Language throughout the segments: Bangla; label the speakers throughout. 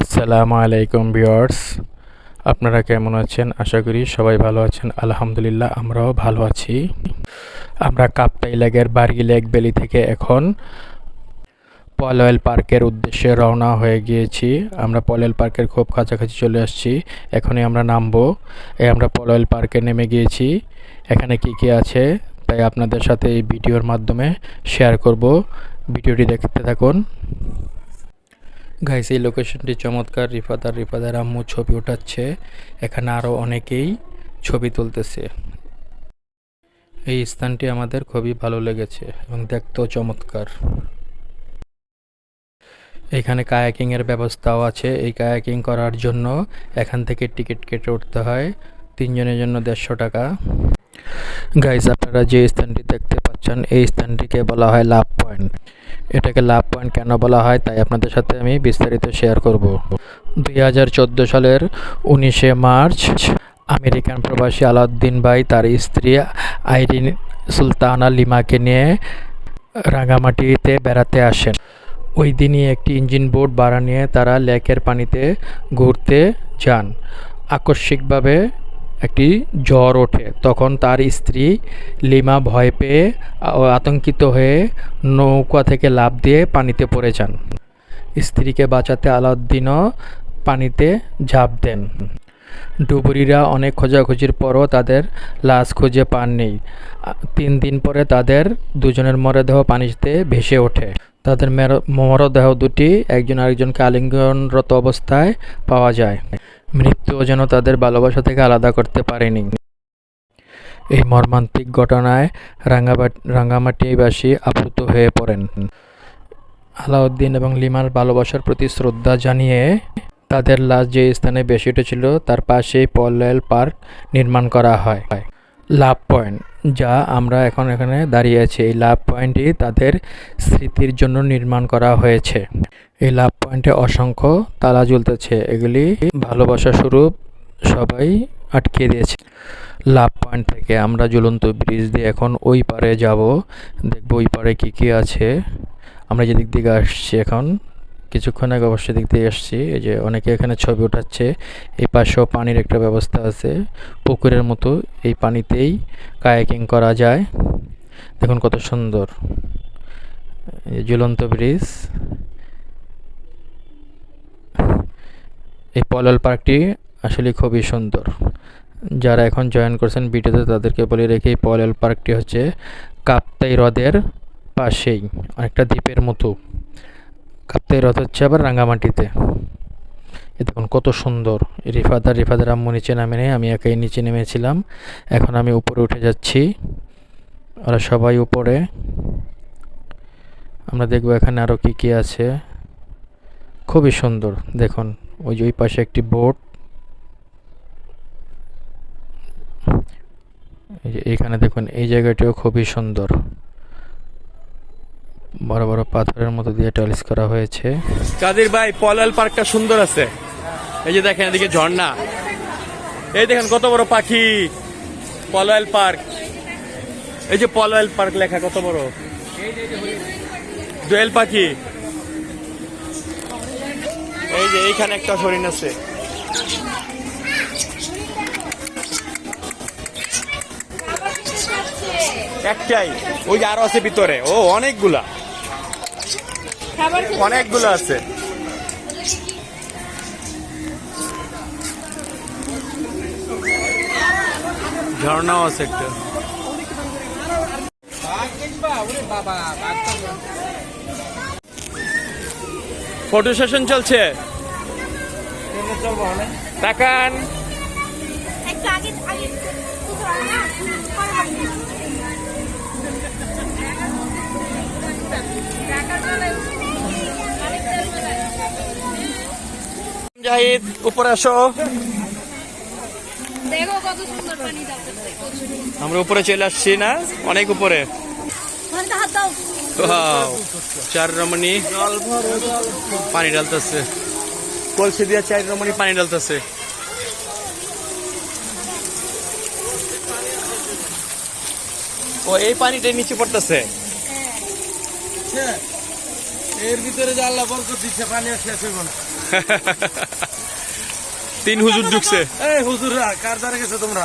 Speaker 1: আসসালামু আলাইকুম ভিউয়ার্স। আপনারা কেমন আছেন? আশা করি সবাই ভালো আছেন। আলহামদুলিল্লাহ, আমরাও ভালো আছি। আমরা কাপ্তাই লেগের বার্গি লেক ভ্যালি থেকে এখন পলয়েল পার্কের উদ্দেশ্যে রওনা হয়ে গিয়েছি। আমরা পলয়েল পার্কের খুব কাছাকাছি চলে আসছি। এখনই আমরা নামবো। এই আমরা পলয়েল পার্কে নেমে গিয়েছি। এখানে কি কি আছে তাই আপনাদের সাথে এই ভিডিওর মাধ্যমে শেয়ার করব। ভিডিওটি দেখতে থাকুন। গাইস এই লোকেশনটি চমৎকার। রিফাদার রিফাদার আম্মু ছবি ওঠাচ্ছে এখানে আরও অনেকেই ছবি তুলতেছে। এই স্থানটি আমাদের খুবই ভালো লেগেছে এবং দেখতেও চমৎকার। এখানে কায়াকিংয়ের ব্যবস্থাও আছে। এই কায়াকিং করার জন্য এখান থেকে টিকিট কেটে উঠতে হয়। তিনজনের জন্য দেড়শো টাকা। গাইস আপনারা যে স্থানটি দেখতে পাচ্ছেন এই স্থানটিকে বলা হয় লাভ পয়েন্ট। এটাকে লাভ পয়েন্ট কেন বলা হয় তাই আপনাদের সাথে আমি বিস্তারিত শেয়ার করব। দুই হাজার চোদ্দ সালের উনিশে মার্চ, আমেরিকান প্রবাসী আলাউদ্দিন ভাই তার স্ত্রী আইরিন সুলতানা লিমাকে নিয়ে রাঙামাটিতে বেড়াতে আসেন। ওই দিনই একটি ইঞ্জিন বোট ভাড়া নিয়ে তারা লেকের পানিতে ঘুরতে যান। আকস্মিকভাবে একটি জ্বর ওঠে। তখন তার স্ত্রী লিমা ভয় পেয়ে আতঙ্কিত হয়ে নৌকা থেকে লাফ দিয়ে পানিতে পড়ে যান। স্ত্রীকে বাঁচাতে আলাউদ্দিনও পানিতে ঝাঁপ দেন। ডুবুরিরা অনেক খোঁজাখুঁজির পরও তাদের লাশ খুঁজে পাননি। তিন দিন পরে তাদের দুজনের মরদেহ পানিতে ভেসে ওঠে। তাদের মের- মরদেহ দুটি একজন আরেকজনকে আলিঙ্গনরত অবস্থায় পাওয়া যায়। মৃত্যুও যেন তাদের ভালোবাসা থেকে আলাদা করতে পারেনি। এই মর্মান্তিক ঘটনায় রাঙ্গামাটিবাসী আপ্লুত হয়ে পড়েন। আলাউদ্দিন এবং লিমার ভালোবাসার প্রতি শ্রদ্ধা জানিয়ে তাদের লাশ যে স্থানে বেশি উঠেছিল তার পাশেই পলয়েল পার্ক নির্মাণ করা হয়। লাভ পয়েন্ট, যা আমরা এখন এখানে দাঁড়িয়ে আছি। এই লাভ পয়েন্টটি তাদের স্মৃতির জন্য নির্মাণ করা হয়েছে। এই লাভ পয়েন্টে অসংখ্য তালা জ্বলতেছে। এগুলি ভালোবাসা স্বরূপ সবাই আটকে দিয়েছে। লাভ পয়েন্ট থেকে আমরা ঝুলন্ত ব্রিজ দিয়ে এখন ওই পারে যাব। দেখব ওই পারে কী কী আছে। আমরা যেদিক দিকে আসছি এখন, কিছুক্ষণ আগে অবশ্যই দিক দিয়ে আসছি। এই যে অনেকে এখানে ছবি ওঠাচ্ছে এই পাশেও পানির একটা ব্যবস্থা আছে। পুকুরের মতো এই পানিতেই কায়াকিং করা যায়। দেখুন কত সুন্দর। এই ঝুলন্ত ব্রিজ। এই পলল পার্কটি আসলে খুবই সুন্দর। যারা এখন জয়েন করছেন ভিডিওতে তাদেরকে বলে রেখে এই পলল পার্কটি হচ্ছে কাপ্তাই হ্রদের পাশেই, অনেকটা দ্বীপের মতো। কাপ্তাই হ্রদ হচ্ছে আবার রাঙ্গামাটিতে এ দেখুন কত সুন্দর। রিফাদার রিফাদার আম্মু নিচে নামে নেই, আমি একাই নিচে নেমেছিলাম। এখন আমি উপরে উঠে যাচ্ছি। ওরা সবাই উপরে। আমরা দেখব এখানে আরও কী কী আছে। খুবই সুন্দর। দেখুন, ওই যে ওই পাশে একটি বোট। এই যে এইখানে দেখুন, এই জায়গাটিও খুবই সুন্দর। বড় বড় পাথরের মতো দিয়ে টাইলস করা হয়েছে।
Speaker 2: কাদির ভাই, পলাল পার্কটা সুন্দর আছে। এই যে দেখেন এদিকে ঝর্ণা। এই দেখেন কত বড় পাখি। পলয়েল পার্ক। এই যে পলয়েল পার্ক লেখা কত বড়। দোয়েল পাখি। এই যে এইখানে একটা হরিণ আছে। একটাই। ওই যে আরও আছে ভিতরে। ও অনেকগুলা। অনেকগুলো আছে। ঝর্ণাও আছে একটা। ফটো সেশন চলছে। তাকান।
Speaker 3: বাড়ি।
Speaker 2: জাহিদ উপরে আসো। আমরা উপরে চলে আসছি না? অনেক উপরে
Speaker 3: ওখানটা হাত দাও
Speaker 2: Wow, চার রমণী পানি ঢালতেছে কলসি দিয়ে চার রমণী পানি ঢালতেছে ও এই পানিটা নিচে পড়তেছে
Speaker 4: এর ভিতরে যে আল্লাহ বরকত দিচ্ছে পানি আর শেষ হইব না
Speaker 2: তিন হুজুর ঢুকছে
Speaker 4: এই হুজুররা কার দ্বারা গেছো তোমরা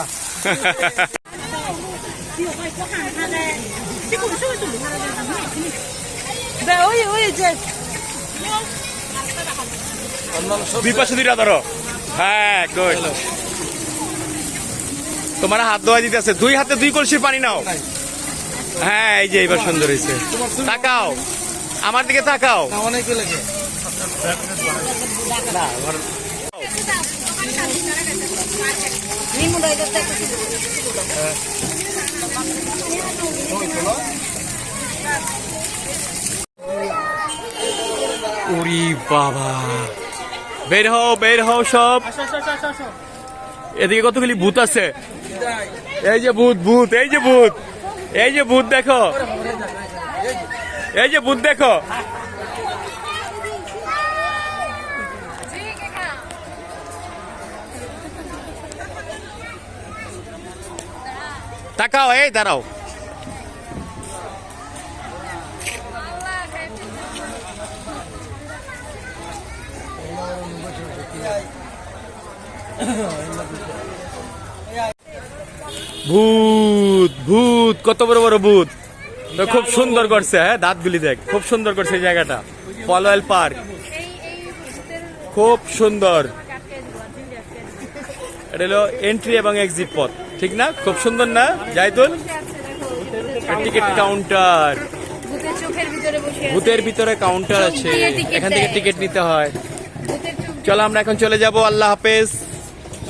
Speaker 2: হ্যাঁ তোমার হাত ধোয়া দিতে আছে দুই হাতে দুই কলসির পানি নাও। হ্যাঁ এই যে এবার সুন্দর হয়েছে তাকাও। আমার দিকে তাকাও।
Speaker 4: অনেক
Speaker 2: ওরি বাবা। বের হও বের হও সব। এদিকে কতগুলি ভূত আছে? এই যে ভূত ভূত, এই যে ভূত। এই যে ভূত দেখো। এই যে ভূত দেখো। তাকাও, এই দাঁড়াও। ভূত ভূত কত বড় বড় ভূত। খুব সুন্দর করছে হ্যাঁ দাঁতগুলি দেখ খুব সুন্দর করছে এই জায়গাটা। পলওয়েল পার্ক। খুব সুন্দর। এটা হলো এন্ট্রি এবং এক্সিট পথ ঠিক না? খুব সুন্দর না জাইতুল টিকিট কাউন্টার
Speaker 3: ভূতের ভিতরে
Speaker 2: কাউন্টার আছে। এখান থেকে টিকিট নিতে হয়। চলো আমরা এখন চলে যাব আল্লাহ হাফেজ।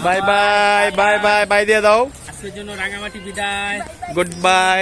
Speaker 2: Bye bye bye bye bye দিয়ে দাও।
Speaker 4: আজকের জন্য রাঙামাটি বিদায়।
Speaker 2: Good bye.